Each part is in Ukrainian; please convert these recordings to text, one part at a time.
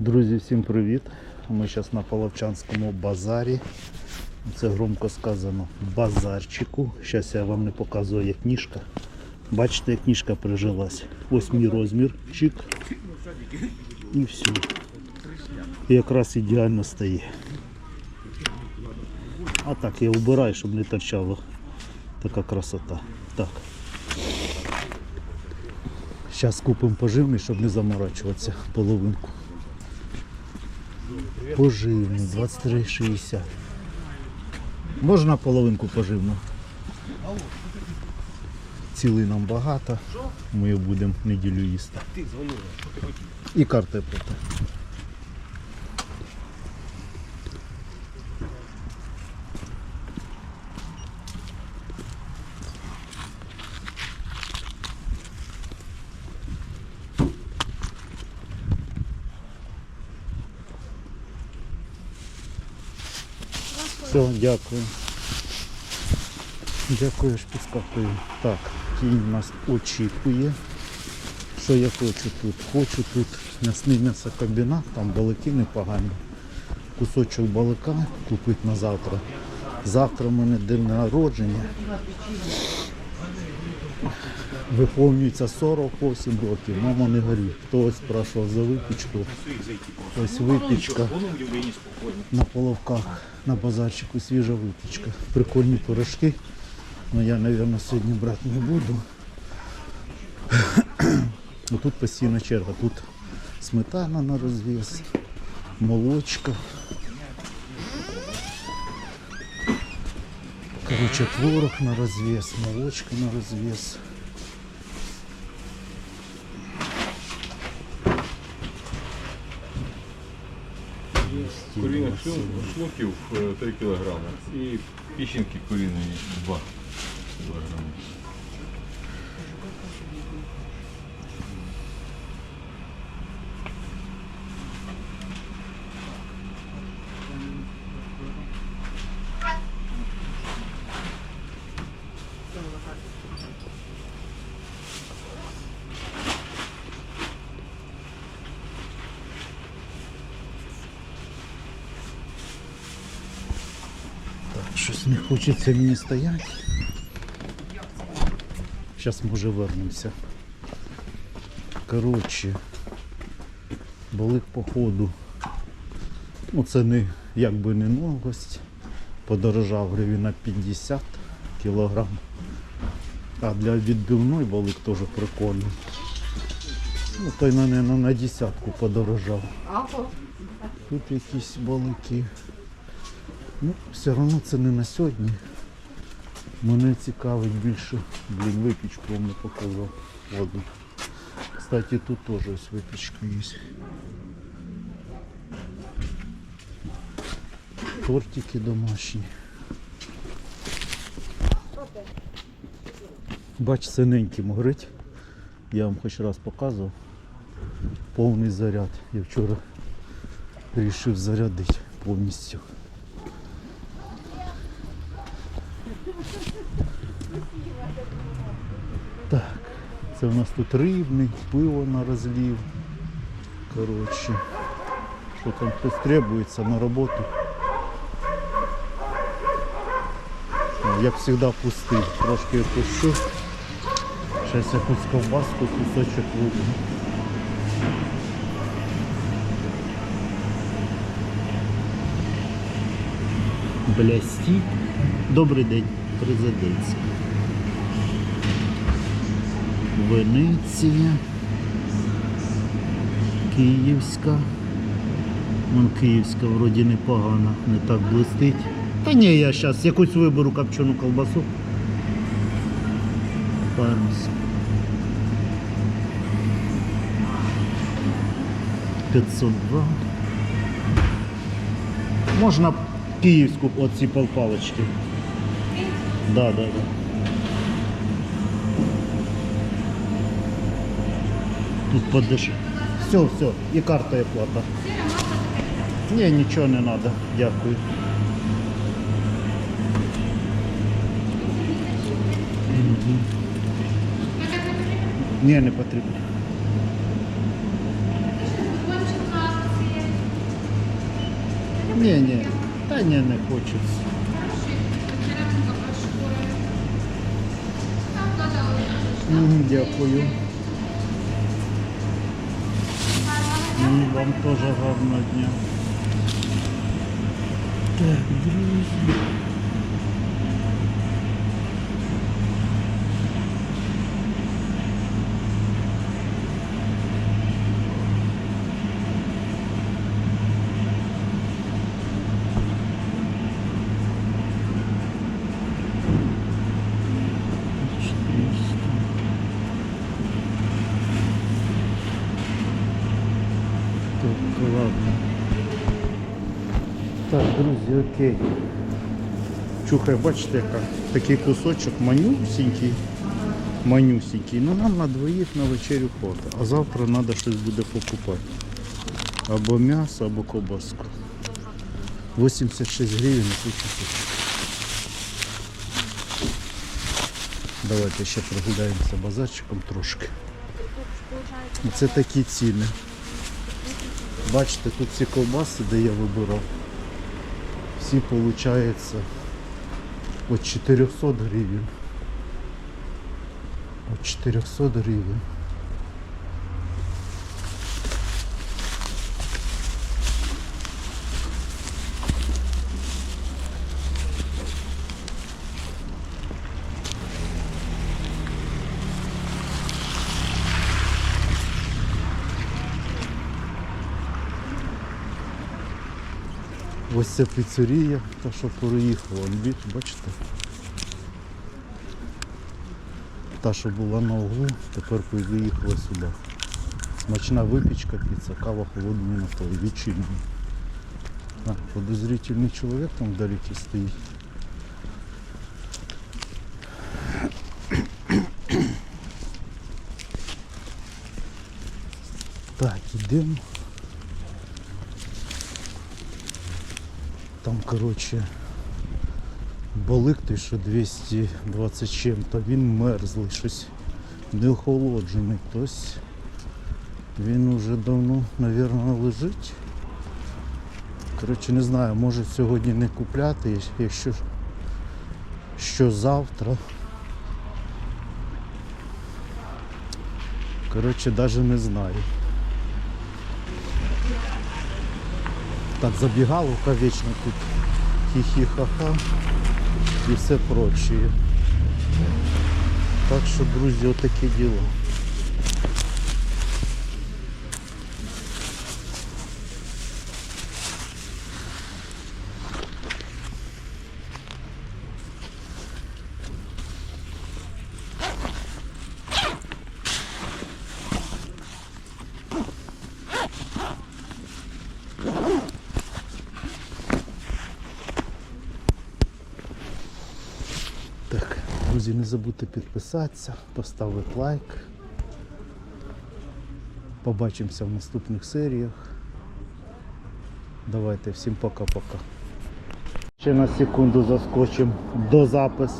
Друзі, всім привіт! Ми зараз на Половчанському базарі. Це громко сказано базарчику. Зараз я вам не показую, як книжка. Бачите, як книжка прижилась. Ось мій розмір, чик. І все. І якраз ідеально стає. А так я вбираю, щоб не торчало. Така красота. Так. Зараз купимо поживний, щоб не заморачуватися половинку. Поживний, 23,60. Можна половинку поживну? Цілий нам багато. Ми будемо неділю їсти. І картоплю. Все, дякую. Дякую, що підскакую. Так, кінь нас очікує. Що я хочу тут? Хочу тут м'ясний м'ясокомбінат, там балики непогані. Кусочок балика купити на завтра. Завтра в мене день народження. Виповнюється 48 років, мама не горить. Хтось спрашував за випічку. Ось випічка на половках на базарчику свіжа випічка. Прикольні пирожки. Ну я, мабуть, сьогодні брати не буду. Тут постійна черга. Тут сметана на розв'яз, молочка. Короче, творог на развес, молочка на развес. Куріних шлуків шлунків е, 3 кг і печінки куриные 2 кг. Щось не хочеться мені стояти. Зараз може вернемося. Коротше, балик походу. Ну це не якби не новость. Подорожав гривень на 50 кілограм. А для відбивної балик теж прикольний. Ну той на, на, на десятку подорожав. Тут якісь балики. Ну, все одно це не на сьогодні. Мене цікавить більше. Блін, випічку не показав. Ладно. Кстати, тут теж ось випічка є. Тортики домашні. Бач, синеньким горить. Я вам хоч раз показував. Повний заряд. Я вчора вирішив зарядити повністю. Так, це у нас тут рибний, пиво на розлів. Коротше, що там хтось требується на роботу. Як завжди пустий. Трошки я пущу. Зараз якусь ковбаску, кусочок виберу. Блясті. Добрий день, президентський. Венеція, Київська. Вон Київська вроді непогана, не так блистить. Та ні, я зараз якусь виберу копчену колбасу. Парус. 502. Можна київську оці полпалочки. Да, да, да. Тут подеш. Все, все, і карта і плата. Ні, нічого не треба, дякую. Мгм. Ні, не потрібно. Ні, ні, та ні, не хочеться. Мгм, Дякую. М, Вам теж гарного дня. Так, друзі. Четыреста. Так, ладно. Окей. Чухай, бачите, яка такий кусочок манюсінький. Манюсінький. Ну нам на двоїх на вечерю хватить. А завтра треба щось буде покупати. Або м'ясо, або ковбаску. 86 гривень на. Давайте ще прогуляємося базарчиком трошки. Це такі ціни. Бачите, тут ці ковбаси, де я вибирав. Всі виходить от 400 гривень. От 400 гривень. Ось ця піцерія, та що переїхала, бачите? Та, що була на углу, тепер виїхала сюди. Смачна випічка, піца, кава холодний напой, відчинена. Подозрительний чоловік там вдалеке стоїть. Так, ідемо. Коротше, балик той, що 220 чим-то, він мерзлий, щось не охолоджений. Він уже давно, мабуть, лежить. Коротше, не знаю, може сьогодні не купляти, якщо що завтра. Коротше, навіть не знаю. Так, забігаловка вічно тут хихи-ха-ха і все прочее. Так що, друзі, отакі діло. Так, друзі, не забудьте підписатися, поставити лайк. Побачимося в наступних серіях. Давайте, всім пока-пока. Ще на секунду заскочимо до запис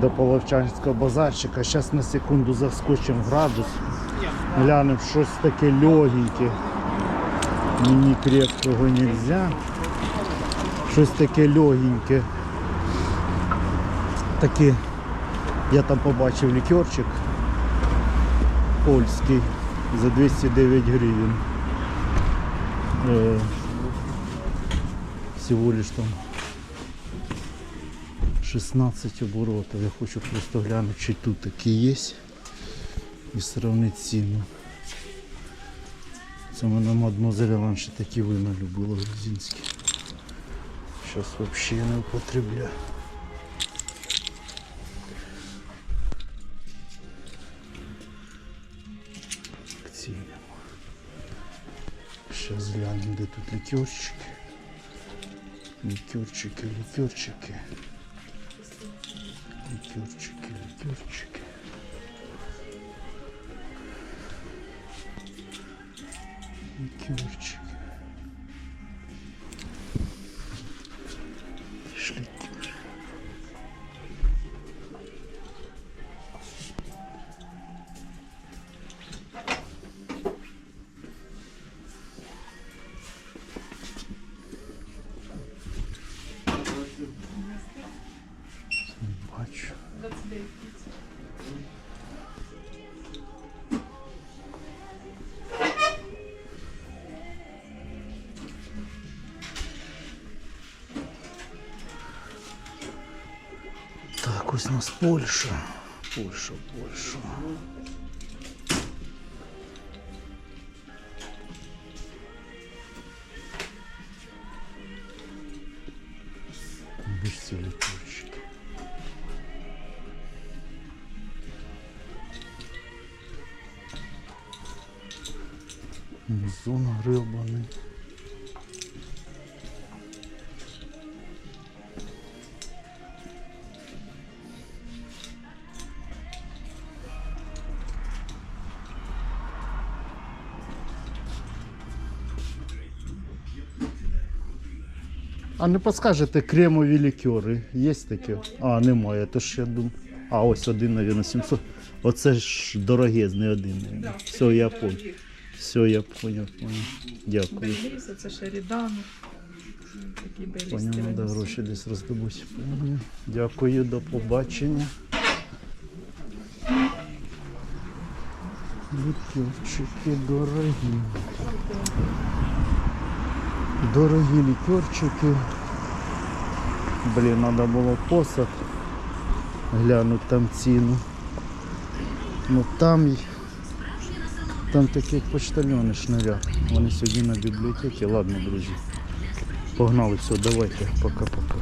до Половчанського базарчика. Зараз на секунду заскочимо в градус. Глянемо щось таке легеньке. Мені крепкого нельзя. Щось таке легеньке. Такі я там побачив лікерчик польський за 209 гривень. Е, всего лиш там 16 оборотів. Я хочу просто глянути, чи тут такі є і сравнити ціну. Це мене мадмозель раніше такі вина любила грузинські. Зараз взагалі не употребляю. Сейчас глянем, тут лікюрчики. Лікюрчики, лікюрчики. Ликерчики, ось у нас Польща. Польща, Польща. Бачите, літочки. Зон грибаний. А не підскажете кремові лікери? Є такі? А, немає, то ж я думаю. А, ось один, мабуть, 700. Оце ж дорогезний один. мабуть. Все, я понял. Все, я понял, понял. Дякую. Беліси, це Шерідан. Такі белісті. Понял, треба гроші десь роздобути. Понял. Дякую, до побачення. Лікерчики дорогі. Дорогі лікерчики. Блін, треба було посад. Глянуть там ціну. Ну там, там такі почтальони шнаряд. Вони сьогодні на бібліотеці. Ладно, друзі. Погнали, все, давайте, пока-пока.